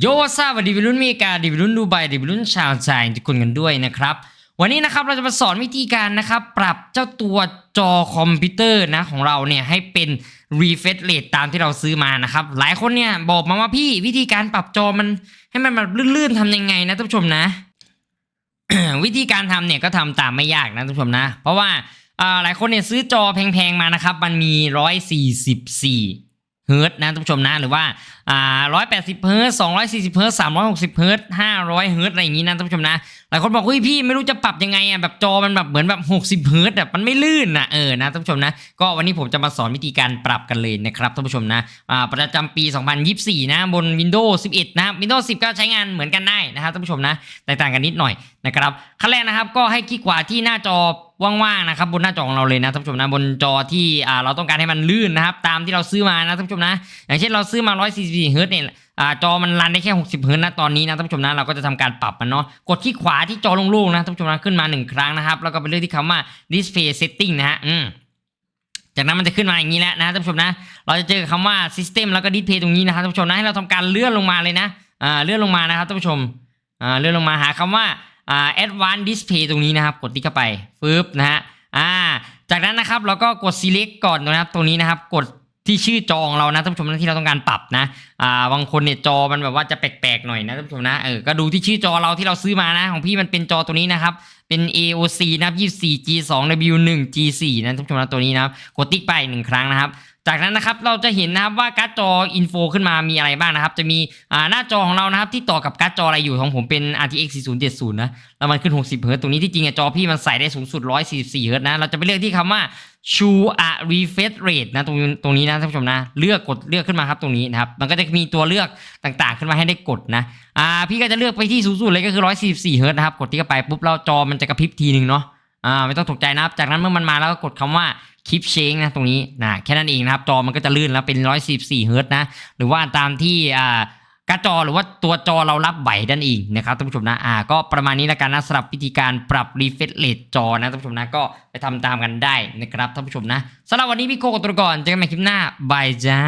โยซาวัสดีวัยรุ่นเมริกาดีวัยรุ่นดูไบดีวัยรุ่นชาวไทยทุกคนกันด้วยนะครับ วันนี้นะครับเราจะมาสอนวิธีการนะครับ ปรับเจ้าตัวจอคอมพิวเตอร์นะของเราเนี่ยให้เป็น refresh rate ตามที่เราซื้อมานะครับ หลายคนเนี่ยบอกมาว่าพี่วิธีการปรับจอมันให้มันแบบลื่นๆทำยังไงนะท่านผู้ชมนะ วิธีการทำเนี่ยก็ทำตามไม่ยากนะท่านผู้ชมนะ เพราะว่าอ่าหลายคนเนี่ยซื้อจอแพงๆมานะครับ มันมี144 เฮิร์ตนะท่านผู้ชมนะหรือว่าอ่า180เฮิร์ตซ์240เฮิร์ตซ์360เฮิร์ตซ์500เฮิร์ตอะไรอย่างนี้นะท่านผู้ชมนะหลายคนบอกเฮ้ยพี่ไม่รู้จะปรับยังไงอะแบบจอมันแบบเหมือนแบบ60เฮิร์ตแบบมันไม่ลื่นนะเออนะท่านผู้ชมนะก็วันนี้ผมจะมาสอนวิธีการปรับกันเลยนะครับท่านผู้ชมนะอ่าประจำปี 2024 นะบน Windows 11 นะครับ Windows 10 ก็ใช้งานเหมือนกันได้นะครับท่านผู้ชมนะแตกต่างกันนิดหน่อยนะครับขั้นแรกนะครับก็ให้คลิกขวาที่หน้าจอ ว่างๆนะครับบนหน้าจอของเราเลยนะท่านผู้ชมนะบนจอที่อ่าเราต้องการให้มันลื่นนะครับตามที่เราซื้อมานะท่านผู้ชมนะ อย่างเช่นเราซื้อมา 144เฮิร์ตซ์เนี่ยอ่าจอมันรันได้แค่ 60เฮิร์ตซ์นะตอนนี้นะท่านผู้ชมนะเราก็จะทำการปรับมันเนาะกดที่ขวาที่จอโล่งๆนะท่านผู้ชมนะขึ้นมาหนึ่งครั้งนะครับแล้วก็ไปเลือกที่คำว่า display setting นะฮะอืมจากนั้นมันจะขึ้นมาอย่างนี้แล้วนะท่านผู้ชมนะ เราจะเจอคำว่า system แล้วก็ display ตรงนี้นะครับท่านผู้ชมนะให้เราทำการเลื่อนลงมาเลยนะอ่าเลื่อนลงมานะครับท่านผู้ชมอ่าเลื่อนลงมาหาคำว่า อ่า advanced display ตรงนี้นะครับ กดที่เข้าไปฟึบนะฮะอ่าจากนั้นนะครับเราก็กด select ก่อนนะครับ ตรงนี้นะครับ กด ที่ชื่อจอของเรานะท่านผู้ชมนะที่เราต้องการปรับนะอ่าบางคนเนี่ยจอมันแบบว่าจะแปลกๆหน่อยนะท่านผู้ชมนะเออก็ดูที่ชื่อจอเราที่เราซื้อมานะ ของพี่มันเป็นจอตัวนี้นะครับเป็น AOC นะครับ 24 G2 W1 G4 นะท่านผู้ชมนะตัวนี้นะครับกดติ๊กไปหนึ่งครั้งนะครับจากนั้นนะครับเราจะเห็นนะครับว่าการ์ดจออินโฟขึ้นมามีอะไรบ้างนะครับ จะมีอ่าหน้าจอของเรานะครับที่ต่อกับการ์ดจออะไรอยู่ของผมเป็น RTX 4070 นะแล้วมันขึ้น 60 เฮิร์ตซ์ตรงนี้ที่จริงอะจอพี่มันใส่ได้สูงสุด 144 เฮิร์ตนะ เราจะไปเลือกที่คำว่า True a refresh rate นะตรงตรงนี้นะท่านผู้ชมนะ เลือกกดเลือกขึ้นมาครับตรงนี้นะครับมันก็จะมีตัวเลือกต่างๆ ขึ้นมาให้ได้กดนะอ่าพี่ก็จะเลือกไปที่สูงสุดเลยก็คือ 144เฮิร์ตนะครับกดที่เข้าไปปุ๊บเราจอมันจะกระพริบทีหนึ่งเนาะอ่าไม่ต้องตกใจนะครับ จากนั้นเมื่อมันมาแล้วก็กดคำว่า keep change นะตรงนี้นะแค่นั้นเองนะครับจอมันก็จะลื่นแล้วเป็น 144เฮิร์ตนะหรือว่าตามที่อ่า กระจอหรือว่าตัวจอเรารับไหวนั่นเองนะครับท่านผู้ชมนะอ่าก็ประมาณนี้แล้วกันนะสำหรับวิธีการปรับรีเฟรชเลทจอนะท่านผู้ชมนะก็ไปทำตามกันได้นะครับท่านผู้ชมนะสำหรับวันนี้พี่โคกับตัวก่อนเจอกันใหม่คลิปหน้าบายจ้า